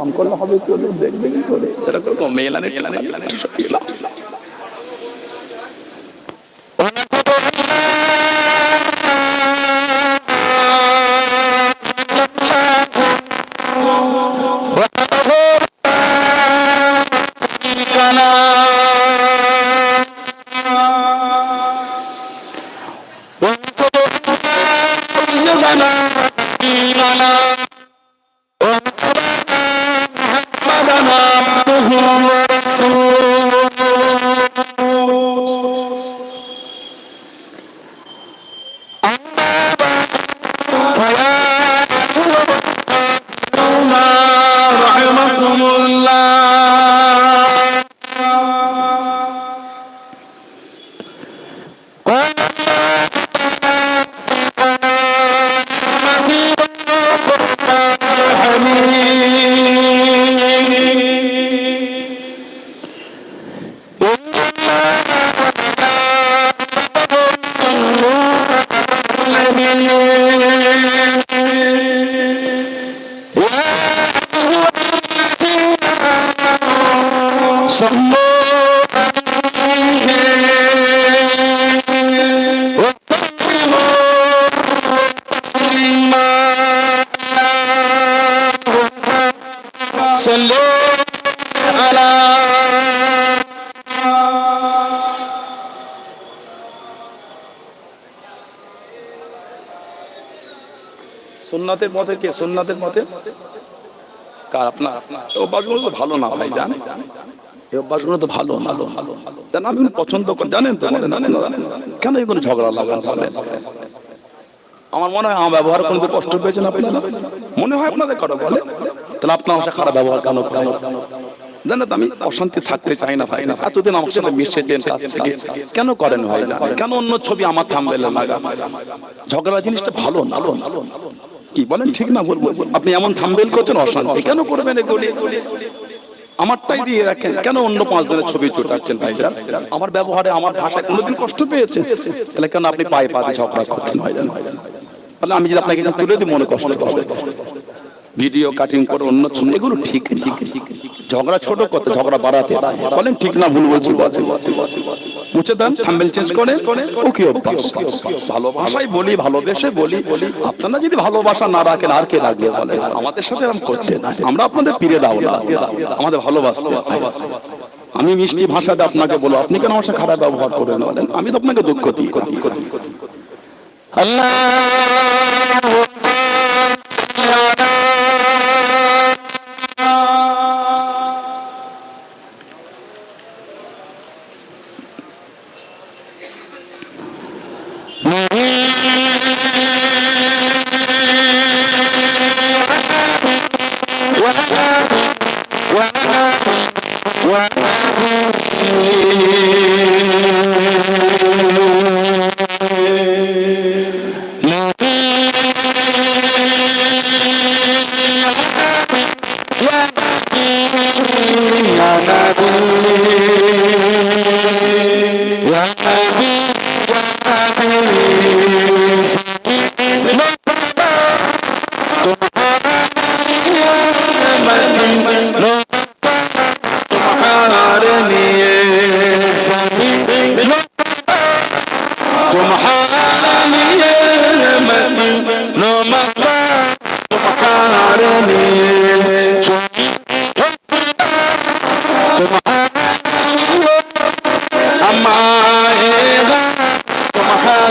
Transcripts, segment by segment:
সামনে করলে হবে চলে দেখবে কি করে? এরকম মেলানে মেলানে সুন্নাতের মতে কে? সুন্নাতের মতে কার? আপনার। আপনার অভ্যাসগুলো তো ভালো না ভাই জান। না। আমি পছন্দ জানেন জানেন জানেন। কেন ঝগড়া লাগান আমার মনে হয় আমার ব্যবহার কষ্ট পেয়েছেন আপনারা মনে হয় কারও বলে। তাহলে আপনার খারাপ ব্যবহার কেন জানেন আমি অশান্তি থাকতে চাই না ভাই। না এতদিন আমার সাথে মিশেছেন কাছ থেকে। কেন করেন ভাই? কেন অন্য ছবি আমার থামবেলে লাগা? ঝগড়া জিনিসটা ভালো না। না। কি বলেন, ঠিক না বলব আপনি এমন থামবেল করছেন অশান্তি। কেন করবেন আমারটাই দিয়ে রাখেন। কেন অন্য পাঁচ দিনের ছবি চোটাচ্ছেন ভাই যান? আমার ব্যবহারে আমার ভাষায় কোনোদিন কষ্ট পেয়েছে। তাহলে কেন আপনি পায়ে পা দিয়ে ঝগড়া করছেন ভাই যান? তাহলে আমি যদি আপনাকে তুলে দিই মনে কষ্ট পাবে ভিডিও কাটিং করে অন্য ছবি এগুলো ঠিক ঠিক ঝগড়া ছোট কত ঝগড়া বাড়াতে। বলেন ঠিক না ভুল বলছি মুছে দেন থাম্বেল চেঞ্জ করে ও কি অভ্যাস বলি ভালোবেসে বলি বলি আপনারা যদি ভালোবাসা না রাখেন আর কে রাখবে বলে আমাদের সাথে এরকম করতে না আমরা আপনাদের পিড়ে দাও না আমাদের ভালোবাসতে। আমি মিষ্টি ভাষাতে আপনাকে বলো আপনি কেন আমার সাথে খারাপ ব্যবহার করেন বলেন? আমি তো আপনাকে দুঃখ দিই।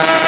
নবী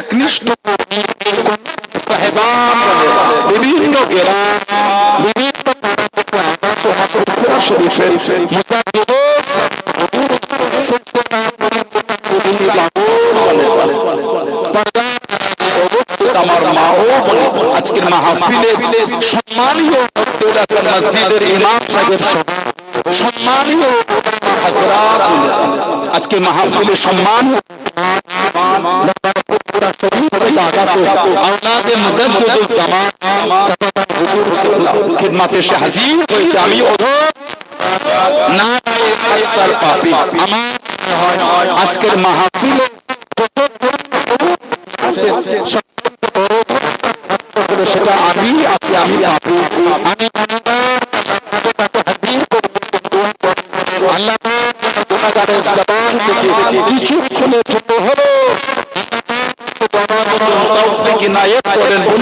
একনিষ্ঠ বিভিন্ন গ্রাম বিভিন্ন শরীফের আমার মা ও বলে আজকের মাহফিলে সম্মানীয় মসজিদের সম্মানীয় আজকে মাহফিলে সম্মান। জামান সে হাজির না আজকের মাহফিলে সেটা আমি আছি আমি পাপি।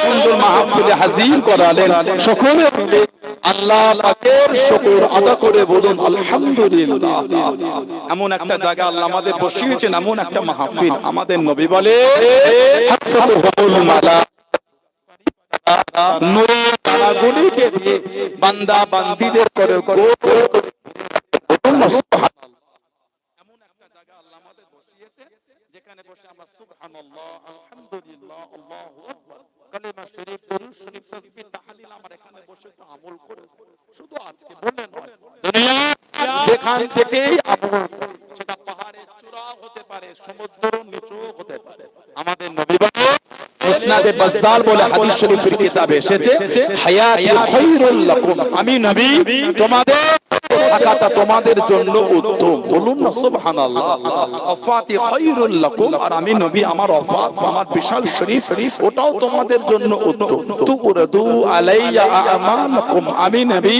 সুন্দর মাহফিলে হাজির করালেন। সকলে আল্লাহ পাকের শুকর আদা করে বলুন, আলহামদুলিল্লাহ। এমন একটা জায়গা আল্লাহ আমাদের বসিয়েছেন, এমন একটা মাহফিল। আমাদের নবী বলে হাফাতুহুল মালা। যেখানে বসে আমরা সুবহানাল্লাহ আলহামদুলিল্লাহ আল্লাহু আকবার কালিমা শরীফ দরুদ শরীফ যেখান আমল সেটা পাহাড়ের চূড়া হতে পারে সমুদ্র নিচু হতে পারে। আমাদের নবী আমি নবী, তোমাদের থাকাটা তোমাদের জন্য উত্তম। বলুন না, সুবহানাল্লাহ। আফাতি খায়রুল লাকুম, আর আমি নবী, আমার আফাত আমার বিশাল শরীফ, ওটাও তোমাদের জন্য উত্তম। তুরদু আলাইয়া আমালাকুম আমি নবী,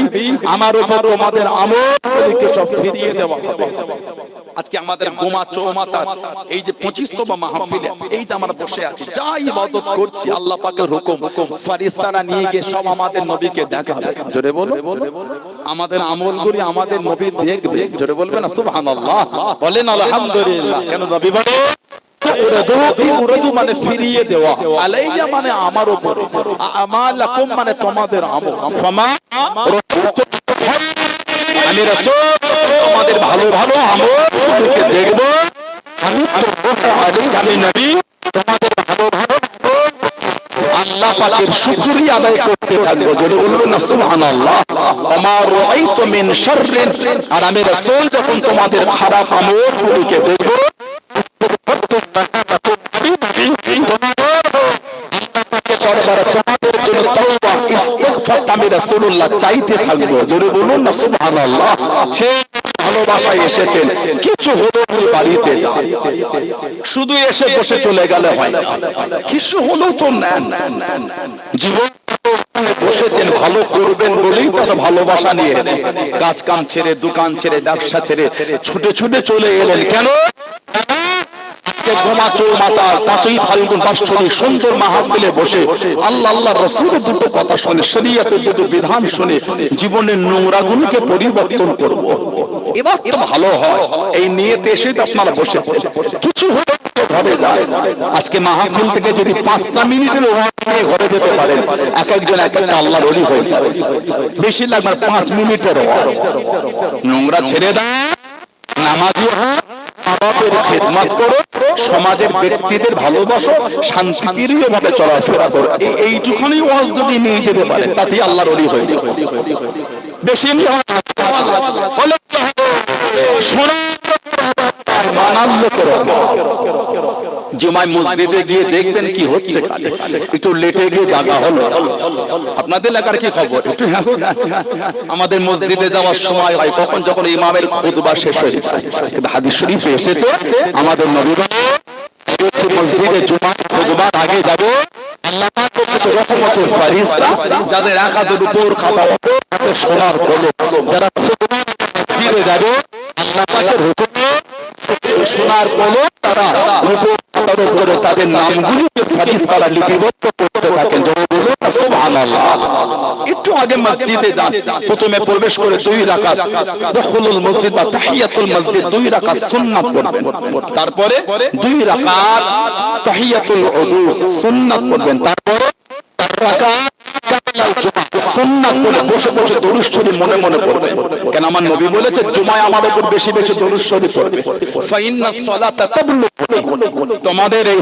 আমার উপর তোমাদের আমলকে সব ফিরিয়ে দেওয়া হবে। আজকে আমাদের গোমা চৌমাতার এই যে পঁচিশতম মাহফিলে, এই যে আমরা বসে আছি, যা ইবাদত করছি, আল্লাহ পাকের হুকুম ফারিস্তারা নিয়ে গিয়ে সব আমাদের নবীকে দেখাবে। জোরে বলো আমাদের আমলগুলি আমাদের নবী দেখবে। জোরে বলবে না, সুবহানাল্লাহ। বলেন, আলহামদুলিল্লাহ। কেন নবী বলে মানে মানে আমার উপর। তোমাদের ভালো ভালো আমলকে দেখব। আমি আমি নবী তোমাদের ভালো ভালো আল্লাহ পাকের শুকরিয়া আদায় করতে থাকব। যদি না, সুবহানাল্লাহ। মিন আর আমি রাসূল যখন তোমাদের খারাপ আমলগুলোকে দেখব আমি রাসূলুল্লাহ চাইতে থাকব। বলুন না, সুবহানাল্লাহ, সেই ভালোবাসায় এসেছেন, কিছু হলো উনি বাড়িতে যান শুধু এসে বসে চলে গেলে হয় না। কিছু হলো তো নেন। জীবন বসেছেন, ভালো করবেন বলেই তো ভালোবাসা নিয়ে কাজ কাম ছেড়ে, দোকান ছেড়ে, ব্যবসা ছেড়ে, ছুটে ছুটে চলে এলেন। কেন? আজকে গোমা চৌমাতা পাঁচই ফাল্গুন বাৎসরিক সুন্দর মাহফিলে বসে আল্লাহ আল্লাহ রসুলের দুটো কথা শুনে, শরীয়তের দুটো বিধান শুনে জীবনের নোংরা গুলোকে পরিবর্তন করব। এবার তো ভালো হয়, এই নিয়েতে এসে আপনারা বসে কিছু হলে আজকে মাহফিল থেকে যদি পাঁচটা মিনিটের নিয়ে ঘরে যেতে পারেন, এক একজন এক একটা আল্লাহর অলি হয়ে যাবে। বেশি লাগবে পাঁচ মিনিটের নোংরা ছেড়ে দেয় নামাজি হও মা খেদমাত করো, সমাজের ব্যক্তিদের ভালোবাসো শান্তিপ্রিয় ভাবে চলাফেরা করো। এই এইটুখানি ওয়াজ যদি নিয়ে যেতে পারে, তাতেই আল্লাহর অলি হয়ে যাবে। বেশি শোনা মানার লোকের জুমায় মসজিদে গিয়ে দেখবেন কি হচ্ছে একটু লেটে গিয়ে জাগা হলো। আপনাদের এলাকার কি খবর? একটু আমাদের মসজিদে যাওয়ার সময় হয় কখন? যখন ইমামের খুতবা শেষ হয়ে যায়। কিন্তু হাদিস শরীফে এসেছে আমাদের নবী বলে, মসজিদে জুমার খুতবার আগে যাবে। আল্লাহ রহমতের ফারিস্তা যাদের একাদের উপর খাতা হাতে সোনার কলম যারা খুতবার মসজিদে যাবে আল্লাহ পাকের হুকুমে সোনার কলম তারা উপর খাতার উপরে তাদের নামগুলিকে ফারিস্তারা লিপিবদ্ধ করতে থাকেন, যেমন বলুন সুবহানাল্লাহ। একটু আগে মসজিদে যান, প্রথমে প্রবেশ করে দুই রাকাত দখলুল মসজিদ বা তাহিয়াতুল মসজিদ, দুই রাকাত সুন্নাত পড়বেন। তারপরে দুই রাকাত তাহিয়াতুল উযু সুন্নাত পড়বেন। তারপরে রাকাত কেন আমার নবী বলেছে, জুমায় আমাদের উপর বেশি বেশি দরুদ শরীফ পড়বে। ফাইন্না তোমাদের এই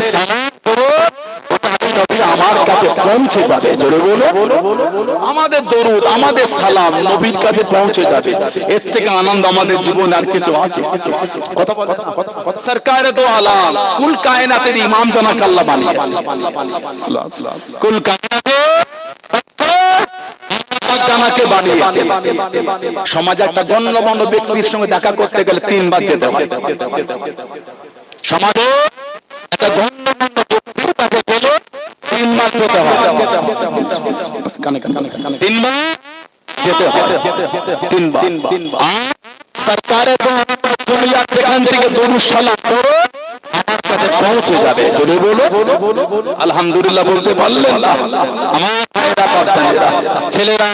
আমার কাছে পৌঁছে যাবে। আমাদের দরুদ, আমাদের সালাম নবীর কাছে পৌঁছে যাবে। এর থেকে আনন্দ আমাদের জীবনে আর কিছু আছে। সরকারে তো আলাম কুল কায়নাতের ইমাম কুল সমাজে একটা গণ্যমান্য ব্যক্তির সঙ্গে দেখা করতে গেলে তিনবার যেতে হয়। সমাজে একটা গণ্যমান্য ব্যক্তির কাছে গেলে তিনবার যেতে হয়। কানে কানে কানে কানে তিনবার যেতে হয়। তিনবার। আর সরকারে দুনিয়া যেখান থেকে দরুদ করো আমার কাছে পৌঁছে যাবে। যদি বলো আলহামদুলিল্লাহ বলতে পারলেন আমার ছেলেরা